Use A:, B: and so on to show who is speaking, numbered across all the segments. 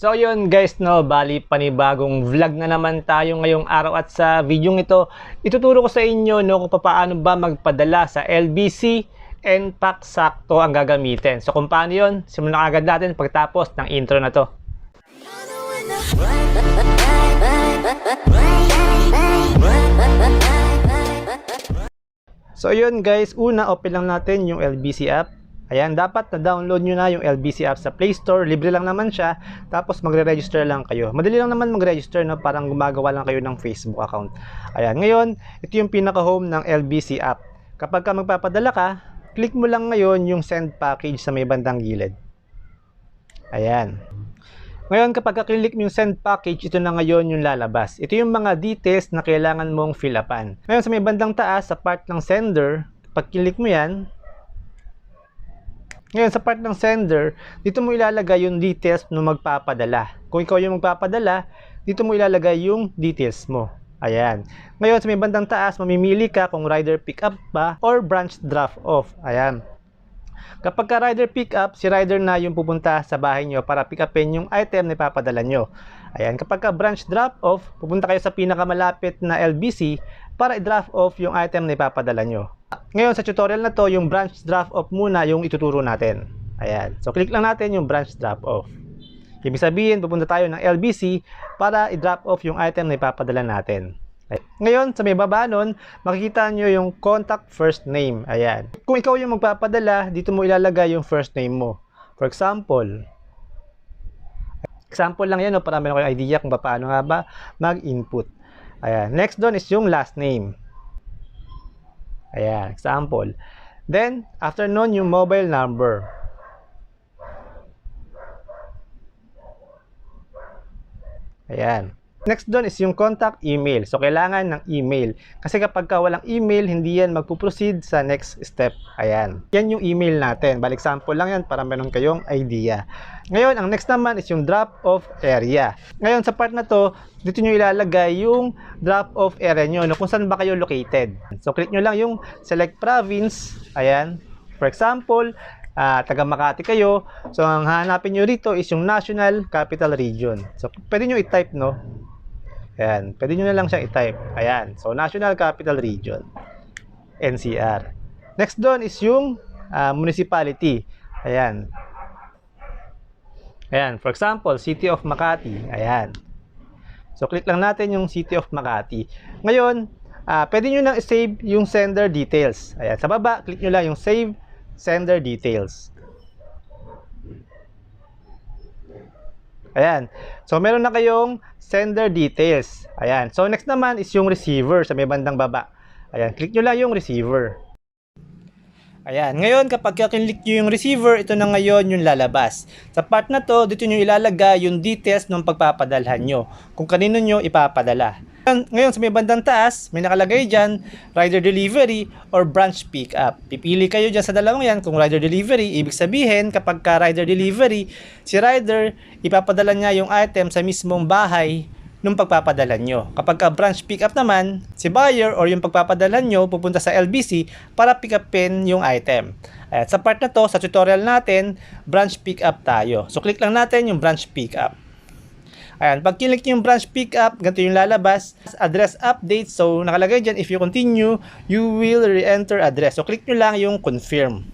A: So yun guys no, bali panibagong vlog na naman tayo ngayong araw at sa video ito, ituturo ko sa inyo no kung paano ba magpadala sa LBC and pack sakto ang gagamitin. So kung paano yun, simulan agad natin pagtapos ng intro na to. So yun guys, una open lang natin yung LBC app. Ayan, dapat na-download nyo na yung LBC app sa Play Store. Libre lang naman siya. Tapos magre-register lang kayo. Madali lang naman mag-register, no? parang gumagawa lang kayo ng Facebook account. Ayan, ngayon, ito yung pinaka-home ng LBC app. Kapag ka magpapadala ka, click mo lang ngayon yung send package sa may bandang gilid. Ayan. Ngayon, kapag ka-click mo yung send package, ito na ngayon yung lalabas. Ito yung mga details na kailangan mong fill upan. Ngayon, sa may bandang taas, sa part ng sender, pag click mo yan, ngayon, sa part ng sender, dito mo ilalagay yung details ng magpapadala. Kung ikaw yung magpapadala, dito mo ilalagay yung details mo. Ayan. Ngayon, sa may bandang taas, mamimili ka kung rider pick up ba or branch drop off. Ayan. Kapag ka rider pick up, si rider na yung pupunta sa bahay nyo para pick upin yung item na ipapadala nyo. Ayan, kapag ka branch drop off, pupunta kayo sa pinakamalapit na LBC para i-drop off yung item na ipapadala nyo. Ngayon sa tutorial na to, yung branch drop off muna yung ituturo natin. Ayan. So click lang natin yung branch drop off. Ibig sabihin, pupunta tayo ng LBC para i-drop off yung item na ipapadala natin. Ngayon, sa may baba nun, makikita nyo yung contact first name. Ayan. Kung ikaw yung magpapadala, dito mo ilalagay yung first name mo. For example, example lang yan no, para meron kayong idea kung paano nga ba mag-input. Ayan. Next doon is yung last name. Ayan, example. Then, after nun, yung mobile number. Ayan. Next doon is yung contact email. So, kailangan ng email. Kasi kapag ka walang email, hindi yan magpuproceed sa next step. Ayan. Yan yung email natin. Balik example lang yan para meron kayong idea. Ngayon, ang next naman is yung drop-off area. Ngayon, sa part na to, dito nyo ilalagay yung drop-off area nyo. No, kung saan ba kayo located. So, click nyo lang yung select province. Ayan. For example, ah, taga Makati kayo. So, ang hanapin nyo rito is yung National Capital Region. So, pwede nyo i-type, no? Ayan. Pwede nyo na lang siyang i-type. Ayan. So, National Capital Region. NCR. Next doon is yung ah, municipality. Ayan. Ayan. For example, City of Makati. Ayan. So, click lang natin yung City of Makati. Ngayon, ah, pwede nyo nang i-save yung sender details. Ayan. Sa baba, click nyo lang yung Save Sender Details. Ayan. So, meron na kayong sender details. Ayan. So, next naman is yung receiver sa may bandang baba. Ayan. Click nyo lang yung receiver. Ayan. Ngayon, kapag kinlik nyo yung receiver, ito na ngayon yung lalabas. Sa part na to, dito nyo ilalagay yung details ng pagpapadalhan nyo. Kung kanino nyo ipapadala. Ngayon, sa may bandang taas, may nakalagay dyan, rider delivery or branch pickup. Pipili kayo dyan sa dalawang yan kung rider delivery. Ibig sabihin, kapag ka rider delivery, si rider, ipapadala niya yung item sa mismong bahay nung pagpapadala nyo. Kapag ka branch pickup naman, si buyer or yung pagpapadala nyo pupunta sa LBC para pick upin yung item. At sa part na to, sa tutorial natin, branch pickup tayo. So click lang natin yung branch pickup. Ayan, pag click yung branch pickup, ganito yung lalabas. Address update, so nakalagay dyan, if you continue, you will re-enter address. So click nyo lang yung confirm.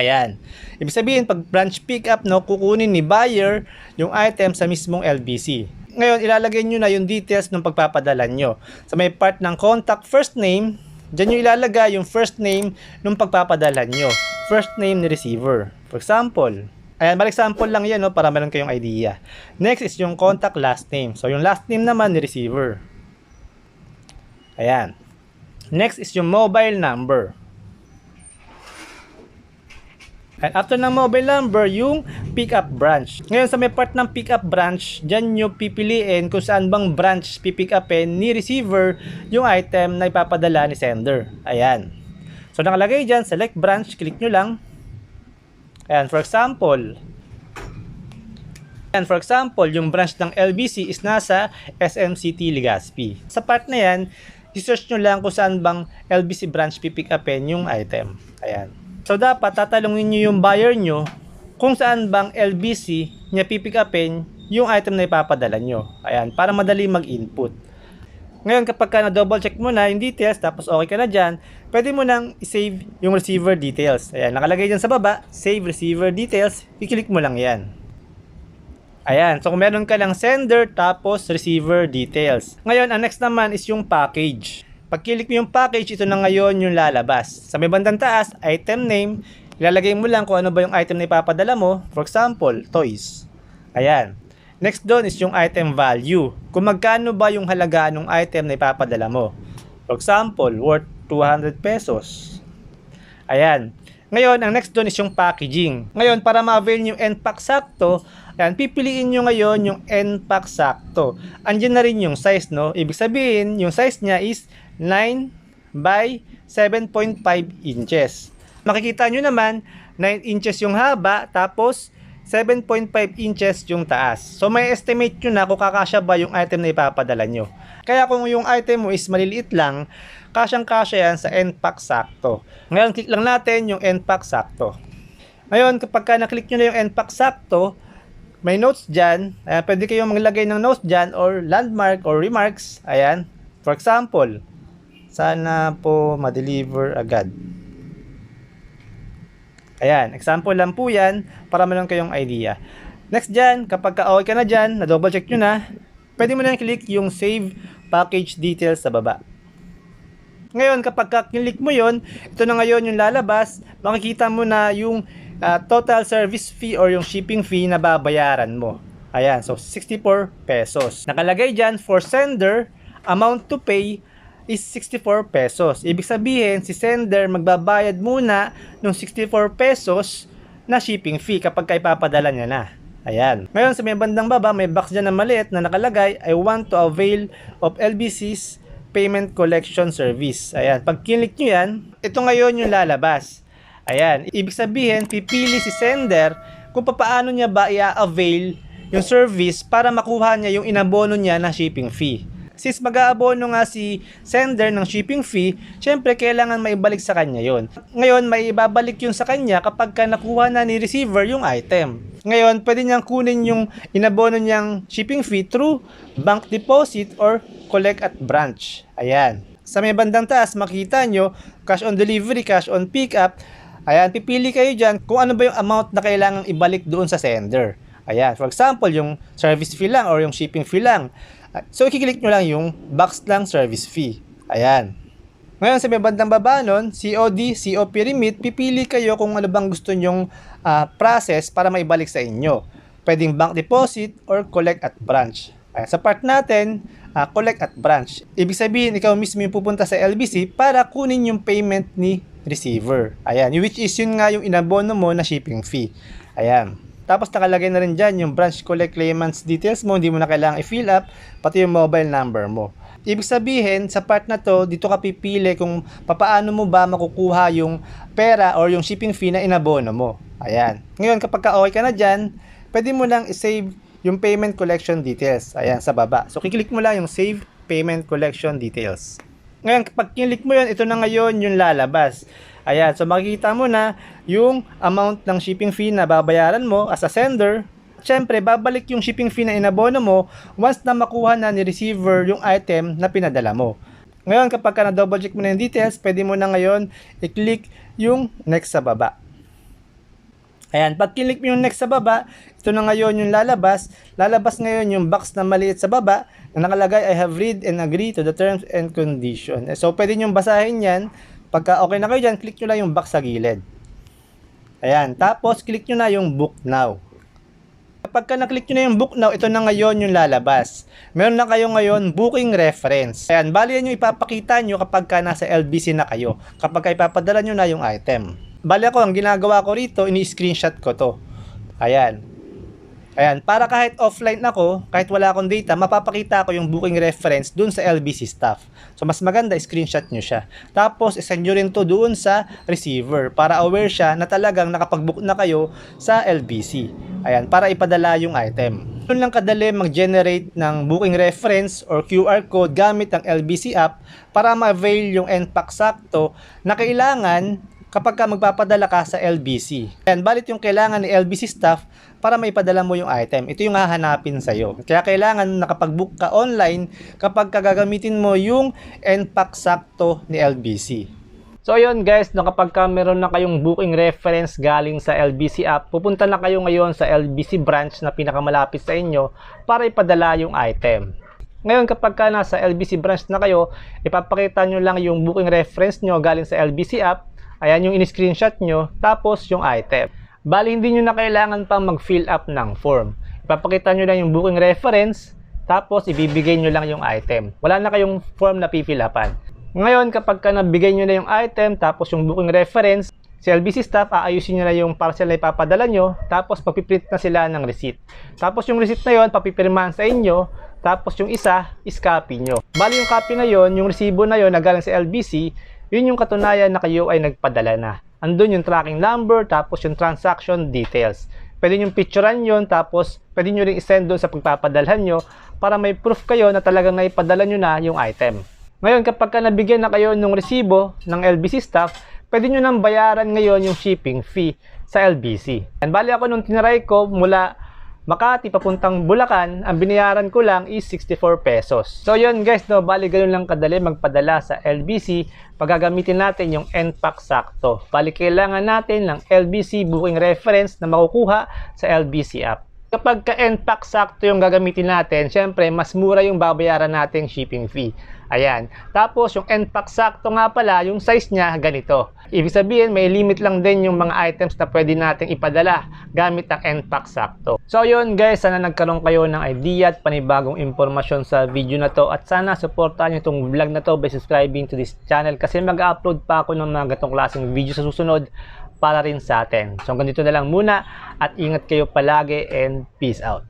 A: Ayan. Ibig sabihin, pag branch pickup, no, kukunin ni buyer yung item sa mismong LBC. Ngayon, ilalagay nyo na yung details ng pagpapadala nyo. Sa may part ng contact first name, dyan nyo ilalagay yung first name ng pagpapadala nyo. First name ni receiver. For example, ayan, balik example lang yan no, para meron kayong idea. Next is yung contact last name. So, yung last name naman ni receiver. Ayan. Next is yung mobile number. And after ng mobile number, yung pickup branch. Ngayon sa may part ng pickup branch, dyan nyo pipiliin kung saan bang branch pipick upin ni receiver yung item na ipapadala ni sender. Ayan. So nakalagay dyan, select branch, click nyo lang. Ayan, for example, And for example, yung branch ng LBC is nasa SMCT Legazpi. Sa part na yan, i-search nyo lang kung saan bang LBC branch pipick upin yung item. Ayan. So dapat tatalungin nyo yung buyer nyo kung saan bang LBC niya pipick upin yung item na ipapadala nyo. Ayan, para madali mag-input. Ngayon, kapag ka na-double check mo na yung details, tapos okay ka na dyan, pwede mo nang i-save yung receiver details. Ayan, nakalagay dyan sa baba, save receiver details, i-click mo lang yan. Ayan, so kung meron ka lang sender, tapos receiver details. Ngayon, ang next naman is yung package. Pag click mo yung package, ito na ngayon yung lalabas. Sa may bandang taas, item name, ilalagay mo lang kung ano ba yung item na ipapadala mo. For example, toys. Ayan. Next doon is yung item value. Kung magkano ba yung halaga ng item na ipapadala mo. For example, worth 200 pesos. Ayan. Ngayon, ang next doon is yung packaging. Ngayon, para ma-avail yung end pack sakto, ayan, pipiliin nyo ngayon yung end pack sakto. Andiyan na rin yung size, no? Ibig sabihin, yung size niya is 9 by 7.5 inches. Makikita nyo naman, 9 inches yung haba, tapos 7.5 inches yung taas. So may estimate nyo na kung kakasya ba yung item na ipapadala nyo. Kaya kung yung item mo is maliliit lang, kasyang kasya yan sa end pack sakto. Ngayon, click lang natin yung end pack sakto. Ngayon, kapag ka na-click nyo na yung end pack sakto, may notes dyan. Ayan, pwede kayong maglagay ng notes dyan or landmark or remarks. Ayan. For example, sana po ma-deliver agad. Ayan, example lang po yan para meron kayong idea. Next dyan, kapag ka okay ka na dyan, na double check nyo na, pwede mo na click yung save package details sa baba. Ngayon, kapag ka-click mo yon, ito na ngayon yung lalabas, makikita mo na yung uh, total service fee or yung shipping fee na babayaran mo. Ayan, so 64 pesos. Nakalagay dyan for sender, amount to pay is 64 pesos. Ibig sabihin, si sender magbabayad muna ng 64 pesos na shipping fee kapag ipapadala niya na. Ayan. Ngayon sa may bandang baba, may box dyan na maliit na nakalagay, I want to avail of LBC's payment collection service. Ayan. Pag kilik nyo yan, ito ngayon yung lalabas. Ayan. Ibig sabihin, pipili si sender kung paano niya ba i-avail yung service para makuha niya yung inabono niya na shipping fee since mag-aabono nga si sender ng shipping fee, syempre kailangan maibalik sa kanya yon. Ngayon, may ibabalik yun sa kanya kapag ka nakuha na ni receiver yung item. Ngayon, pwede niyang kunin yung inabono niyang shipping fee through bank deposit or collect at branch. Ayan. Sa may bandang taas, makita nyo, cash on delivery, cash on pickup. Ayan, pipili kayo dyan kung ano ba yung amount na kailangang ibalik doon sa sender. Ayan, for example, yung service fee lang or yung shipping fee lang. So, ikiklik nyo lang yung box lang service fee. Ayan. Ngayon, sa may bandang baba nun, COD, COP remit, pipili kayo kung ano bang gusto nyong uh, process para maibalik sa inyo. Pwedeng bank deposit or collect at branch. Ayan. Sa part natin, uh, collect at branch. Ibig sabihin, ikaw mismo yung pupunta sa LBC para kunin yung payment ni receiver. Ayan. Which is yun nga yung inabono mo na shipping fee. Ayan. Tapos nakalagay na rin dyan yung branch collect claimants details mo, hindi mo na kailangang i-fill up, pati yung mobile number mo. Ibig sabihin, sa part na to, dito ka pipili kung papaano mo ba makukuha yung pera or yung shipping fee na inabono mo. Ayan. Ngayon, kapag ka okay ka na dyan, pwede mo lang i-save yung payment collection details. Ayan, sa baba. So, kiklik mo lang yung save payment collection details. Ngayon, kapag kinlik mo yun, ito na ngayon yung lalabas. Ayan, so makikita mo na yung amount ng shipping fee na babayaran mo as a sender. Siyempre, babalik yung shipping fee na inabono mo once na makuha na ni receiver yung item na pinadala mo. Ngayon, kapag ka na-double check mo na yung details, pwede mo na ngayon i-click yung next sa baba. Ayan, pag click mo yung next sa baba, ito na ngayon yung lalabas. Lalabas ngayon yung box na maliit sa baba na nakalagay, I have read and agree to the terms and condition. So, pwede nyo basahin yan Pagka okay na kayo dyan, click nyo lang yung box sa gilid. Ayan. Tapos, click nyo na yung book now. Kapag ka na-click nyo na yung book now, ito na ngayon yung lalabas. Meron na kayo ngayon booking reference. Ayan, bali yan yung ipapakita nyo kapag ka nasa LBC na kayo. Kapag ka ipapadala nyo na yung item. Bali ako, ang ginagawa ko rito, ini-screenshot ko to. Ayan. Ayan, para kahit offline ako, kahit wala akong data, mapapakita ko yung booking reference dun sa LBC staff. So, mas maganda, screenshot nyo siya. Tapos, isend nyo rin to doon sa receiver para aware siya na talagang nakapag-book na kayo sa LBC. Ayan, para ipadala yung item. Doon lang kadali mag-generate ng booking reference or QR code gamit ang LBC app para ma-avail yung NPAC sakto na kailangan kapag ka magpapadala ka sa LBC. And balit yung kailangan ni LBC staff para maipadala mo yung item. Ito yung hahanapin sa'yo. Kaya kailangan nakapag-book ka online kapag kagagamitin mo yung NPAC sakto ni LBC. So ayun guys, no, kapag ka meron na kayong booking reference galing sa LBC app, pupunta na kayo ngayon sa LBC branch na pinakamalapit sa inyo para ipadala yung item. Ngayon kapag ka nasa LBC branch na kayo, ipapakita nyo lang yung booking reference nyo galing sa LBC app, ayan yung in-screenshot nyo, tapos yung item. Bali hindi nyo na kailangan pang mag-fill up ng form. Ipapakita nyo lang yung booking reference, tapos ibibigay nyo lang yung item. Wala na kayong form na pifill upan. Ngayon kapag ka nabigay nyo na yung item, tapos yung booking reference, si LBC staff aayusin nyo na yung parcel na ipapadala nyo, tapos papiprint na sila ng receipt. Tapos yung receipt na yon papipirmahan sa inyo, tapos yung isa is copy nyo. Bali yung copy na yon, yung resibo na yon na galing sa LBC, yun yung katunayan na kayo ay nagpadala na. Andun yung tracking number, tapos yung transaction details. Pwede nyo picturean yon tapos pwede nyo rin isend doon sa pagpapadalhan nyo para may proof kayo na talagang naipadala nyo na yung item. Ngayon, kapag ka nabigyan na kayo ng resibo ng LBC staff, pwede nyo nang bayaran ngayon yung shipping fee sa LBC. And bali ako nung tinaray ko mula Makati papuntang Bulacan, ang binayaran ko lang is 64 pesos. So yun guys, no, bali ganun lang kadali magpadala sa LBC pag gagamitin natin yung NPAC sakto. Bali kailangan natin ng LBC booking reference na makukuha sa LBC app. Kapag ka NPAC sakto yung gagamitin natin, syempre mas mura yung babayaran nating shipping fee. Ayan. Tapos yung NPAC sakto nga pala, yung size niya ganito. Ibig sabihin may limit lang din yung mga items na pwede nating ipadala gamit ang NPAC sakto. So yun guys, sana nagkaroon kayo ng idea at panibagong impormasyon sa video na to at sana supportahan nyo itong vlog na to by subscribing to this channel kasi mag-upload pa ako ng mga gatong klaseng video sa susunod para rin sa atin. So hanggang dito na lang muna at ingat kayo palagi and peace out.